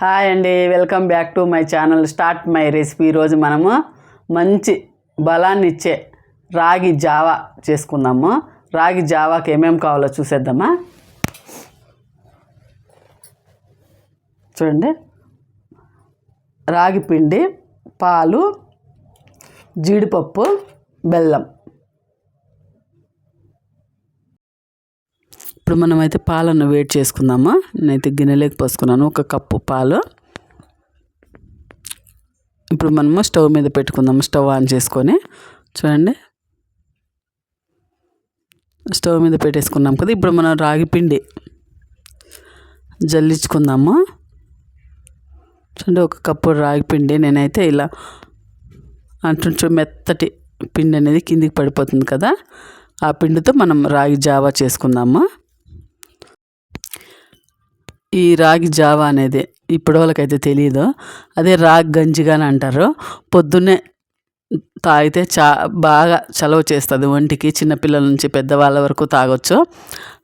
Hi అండి welcome back to my channel. Start my recipe. ఈరోజు మనము మంచి బలాన్ని ఇచ్చే రాగి జావా చేసుకుందాము. రాగి జావాకి ఏమేమి కావాలో చూసేద్దామా? చూడండి. రాగి పిండి పాలు జీడిపప్పు బెల్లం. ఇప్పుడు మనమైతే పాలను వేడి చేసుకుందామా? నేనైతే గిన్నెలోకి పోసుకున్నాను. ఒక కప్పు పాలు. ఇప్పుడు మనము స్టవ్ మీద పెట్టుకుందాము. స్టవ్ ఆన్ చేసుకొని. చూడండి. స్టవ్ మీద పెట్టేసుకున్నాం కదా ఇప్పుడు మనం రాగి పిండి జల్లించుకుందాము. చూడండి ఒక కప్పు రాగి పిండి. నేనైతే ఇలా అంటుంచు మెత్తటి పిండి అనేది కిందికి పడిపోతుంది కదా. ఆ పిండితో మనం రాగి జావా చేసుకుందాము. ఈ రాగి జావా అనేది ఇప్పటి వాళ్ళకైతే తెలియదు అదే రాగి గంజిగా అని అంటారు. పొద్దున్నే తాగితే చా బాగా చలవ చేస్తుంది ఒంటికి. చిన్నపిల్లల నుంచి పెద్దవాళ్ళ వరకు తాగొచ్చు.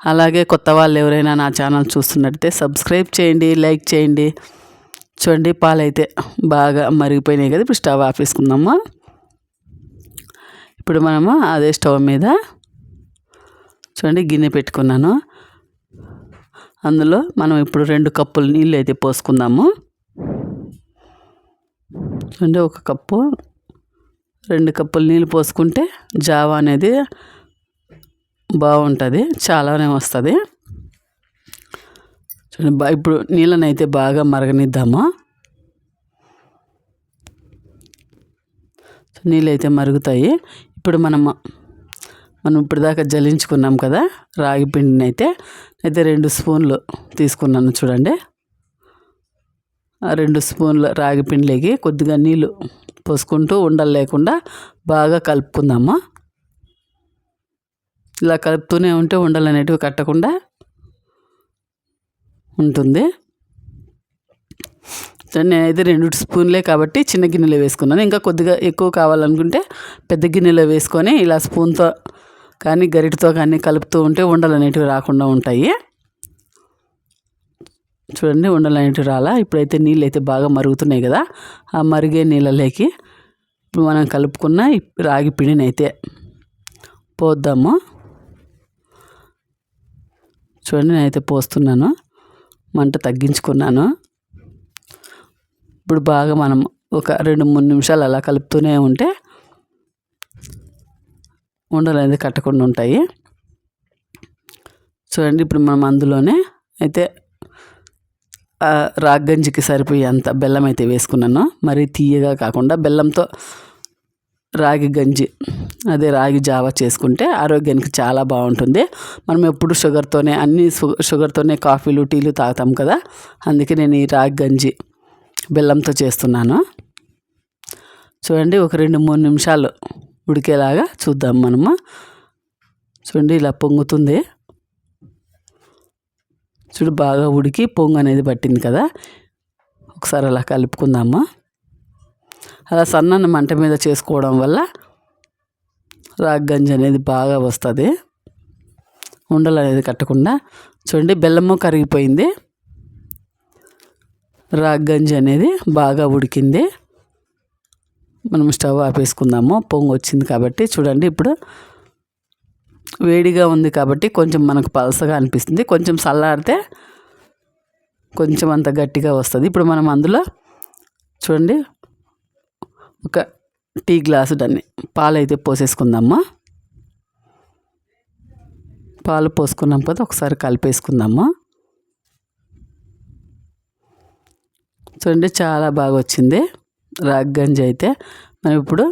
అలాగే కొత్త వాళ్ళు ఎవరైనా నా ఛానల్ చూస్తున్నట్టయితే సబ్స్క్రైబ్ చేయండి లైక్ చేయండి. చూడండి పాలైతే బాగా మరిగిపోయినాయి కదా. ఇప్పుడు స్టవ్ ఆపేసుకుందాము? ఇప్పుడు మనము అదే స్టవ్ మీద చూడండి గిన్నె పెట్టుకున్నాను. అందులో మనం ఇప్పుడు రెండు కప్పులు నీళ్ళు అయితే పోసుకుందాము. అంటే ఒక కప్పు రెండు కప్పులు నీళ్ళు పోసుకుంటే జావా అనేది బాగుంటుంది చాలానే వస్తుంది. చూడండి బా ఇప్పుడు నీళ్ళని అయితే బాగా మరగనిద్దాము. నీళ్ళు అయితే మరుగుతాయి. ఇప్పుడు మనం మనం ఇప్పటిదాకా జలించుకున్నాం కదా రాగి పిండిని అయితే అయితే రెండు స్పూన్లు తీసుకున్నాను చూడండి. ఆ రెండు స్పూన్ల రాగి పిండిలోకి కొద్దిగా నీళ్ళు పోసుకుంటూ ఉండలు లేకుండా బాగా కలుపుకుందాము. ఇలా కలుపుతూనే ఉంటే ఉండలు అనేటివి కట్టకుండా ఉంటుంది. నేనైతే రెండు స్పూన్లే కాబట్టి చిన్న గిన్నెలో వేసుకున్నాను. ఇంకా కొద్దిగా ఎక్కువ కావాలనుకుంటే పెద్ద గిన్నెలో వేసుకొని ఇలా స్పూన్తో కానీ గరిటతో కానీ కలుపుతూ ఉంటే ఉండలు అనేటివి రాకుండా ఉంటాయి. చూడండి ఉండలు అనేటివి రాలా. ఇప్పుడైతే నీళ్ళు అయితే బాగా మరుగుతున్నాయి కదా. ఆ మరిగే నీళ్ళలోకి ఇప్పుడు మనం కలుపుకున్న రాగి పిండిని అయితే పోద్దాము. చూడండి నేనైతే పోస్తున్నాను. మంట తగ్గించుకున్నాను. ఇప్పుడు బాగా మనం ఒక రెండు మూడు నిమిషాలు అలా కలుపుతూనే ఉంటే ఉండలు అనేది కట్టకుండా ఉంటాయి. చూడండి ఇప్పుడు మనం అందులోనే అయితే రాగ్గంజికి సరిపోయేంత బెల్లం అయితే వేసుకున్నాను. మరి తీయగా కాకుండా బెల్లంతో రాగి గంజి అదే రాగి జావా చేసుకుంటే ఆరోగ్యానికి చాలా బాగుంటుంది. మనం ఎప్పుడు షుగర్తోనే అన్ని షుగర్తోనే కాఫీలు టీలు తాగుతాం కదా? అందుకే నేను ఈ రాగి గంజి బెల్లంతో చేస్తున్నాను. చూడండి ఒక రెండు మూడు నిమిషాలు ఉడికేలాగా చూద్దాం మనము. చూడండి ఇలా పొంగుతుంది. చూడు బాగా ఉడికి పొంగు అనేది పట్టింది కదా. ఒకసారి అలా కలుపుకుందాము. అలా సన్నని మంట మీద చేసుకోవడం వల్ల రాగ్గంజి అనేది బాగా వస్తుంది. ఉండలు అనేది కట్టకుండా. చూడండి బెల్లము కరిగిపోయింది. రాగ్గంజి అనేది బాగా ఉడికింది. మనం స్టవ్ ఆపేసుకుందాము. పొంగు వచ్చింది కాబట్టి చూడండి ఇప్పుడు వేడిగా ఉంది కాబట్టి కొంచెం మనకు పలసగా అనిపిస్తుంది. కొంచెం చల్లారితే కొంచెం అంత గట్టిగా వస్తుంది. ఇప్పుడు మనం అందులో చూడండి ఒక టీ గ్లాసు దాన్ని పాలు అయితే పోసేసుకుందామా? పాలు పోసుకున్నాం కదా ఒకసారి కలిపేసుకుందామా? చూడండి చాలా బాగా వచ్చింది. రాగి గంజి అయితే మనం ఇప్పుడు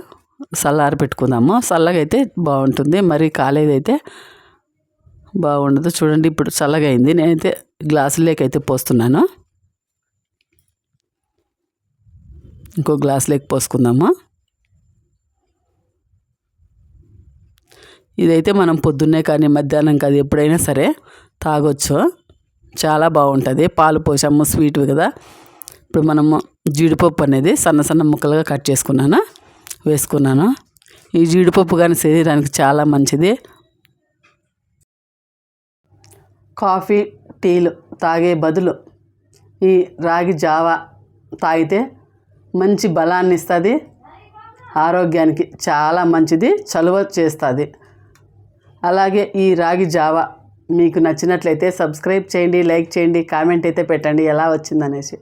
చల్లారి పెట్టుకుందాము. చల్లగా అయితే బాగుంటుంది. మరి కాలేదైతే బాగుండదు. చూడండి ఇప్పుడు చల్లగా అయింది నేనైతే గ్లాసులేకైతే అయితే పోస్తున్నాను. ఇంకో గ్లాసులోకి పోసుకుందాము. ఇదైతే మనం పొద్దున్నే కానీ మధ్యాహ్నం కాదు ఎప్పుడైనా సరే తాగొచ్చు. చాలా బాగుంటుంది. పాలు పోసాము స్వీట్ కదా. ఇప్పుడు మనము జీడిపప్పు అనేది సన్న సన్న ముక్కలుగా కట్ చేసుకున్నాను? వేసుకున్నాను? ఈ జీడిపప్పు కానీ శరీరానికి చాలా మంచిది. కాఫీ టీలు తాగే బదులు ఈ రాగి జావ తాగితే మంచి బలాన్ని ఇస్తుంది. ఆరోగ్యానికి చాలా మంచిది చలువ చేస్తుంది. అలాగే ఈ రాగి జావ మీకు నచ్చినట్లయితే సబ్స్క్రైబ్ చేయండి లైక్ చేయండి కామెంట్ అయితే పెట్టండి ఎలా వచ్చిందనేసి.